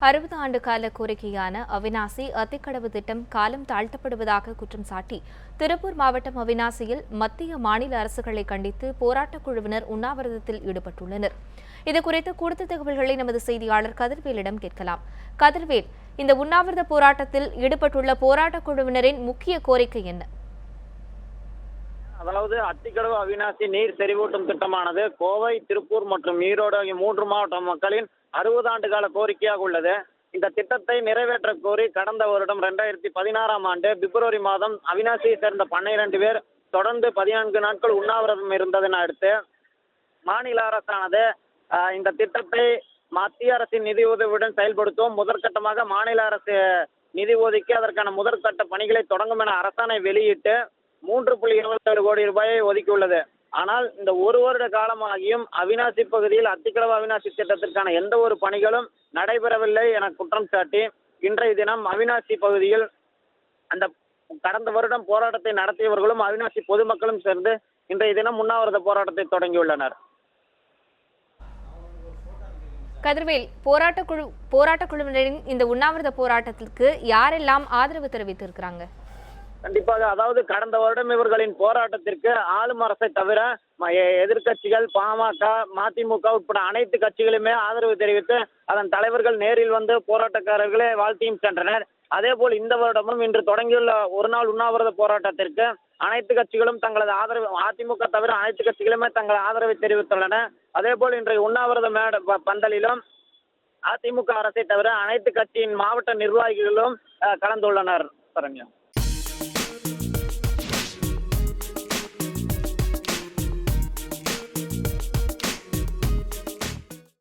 அறுபது ஆண்டு கால கோரிக்கையான அவினாசி அத்திக்கடவு திட்டம் காலம் தாழ்த்தப்படுவதாக குற்றம் சாட்டி திருப்பூர் மாவட்டம் அவினாசியில் மத்திய மாநில அரசுகளை கண்டித்து போராட்டக் குழுவினர் உண்ணாவிரதத்தில் ஈடுபட்டுள்ளனர். இதுகுறித்து கூடுத்த தகவல்களை நமது செய்தியாளர் கதிர்வேலிடம் கேட்கலாம். கதிர்வேல் இந்த உண்ணாவிரத போராட்டத்தில் ஈடுபட்டுள்ள போராட்டக் குழுவினரின் முக்கிய கோரிக்கை என்ன? அதாவது அத்திக்கடவு அவிநாசி நீர் செறிவூட்டும் திட்டமானது கோவை திருப்பூர் மற்றும் ஈரோடு ஆகிய மூன்று மாவட்ட மக்களின் அறுபது ஆண்டு கால கோரிக்கையாக உள்ளது. இந்த திட்டத்தை நிறைவேற்ற கோரி கடந்த வருடம் ரெண்டாயிரத்தி பதினாறாம் ஆண்டு பிப்ரவரி மாதம் அவிநாசியை சேர்ந்த பன்னிரண்டு பேர் தொடர்ந்து பதினான்கு நாட்கள் உண்ணாவிரதம் இருந்ததனை அடுத்து மாநில அரசானது இந்த திட்டத்தை மத்திய அரசின் நிதி உதவியுடன் செயல்படுத்தும் முதற்கட்டமாக மாநில அரசு நிதி ஒதுக்கி அதற்கான முதற்கட்ட பணிகளை தொடங்கும் என அரசாணை வெளியிட்டு மூன்று புள்ளி இருபத்தேழு கோடி ரூபாயை ஒதுக்கியுள்ளது. ஆனால் இந்த ஒரு வருட காலமாகியும் அவினாசி பகுதியில் அத்திக்கடவு அவினாசி திட்டத்திற்கான எந்த ஒரு பணிகளும் நடைபெறவில்லை என குற்றம் சாட்டி இன்றைய தினம் அவினாசி பகுதியில் அந்த கடந்த வருடம் போராட்டத்தை நடத்தியவர்களும் அவினாசி பொதுமக்களும் சேர்ந்து இன்றைய தினம் உண்ணாவிரத போராட்டத்தை தொடங்கியுள்ளனர். கதிர்வேல் போராட்டக் குழு போராட்டக் குழுவினரின் இந்த உண்ணாவிரத போராட்டத்திற்கு யாரெல்லாம் ஆதரவு தெரிவித்திருக்கிறாங்க? கண்டிப்பாக அதாவது கடந்த வருடம் இவர்களின் போராட்டத்திற்கு ஆளும் அரசை தவிர ம- எ- எதிர்க்கட்சிகள் பாமக மதிமுக உட்பட அனைத்து கட்சிகளுமே ஆதரவு தெரிவித்து அதன் தலைவர்கள் நேரில் வந்து போராட்டக்காரர்களே வாழ்த்தியும் சென்றனர். அதே போல் இந்த வருடமும் இன்று தொடங்கியுள்ள ஒரு நாள் உண்ணாவிரத போராட்டத்திற்கு அனைத்து கட்சிகளும் தங்களது ஆதரவு அதிமுக தவிர அனைத்து கட்சிகளுமே தங்கள் ஆதரவை தெரிவித்துள்ளன. அதேபோல் இன்றைய உண்ணாவிரத மேட பந்தலிலும் அதிமுக அரசை தவிர அனைத்து கட்சியின் மாவட்ட நிர்வாகிகளும் கலந்துள்ளனர். சரண்யா.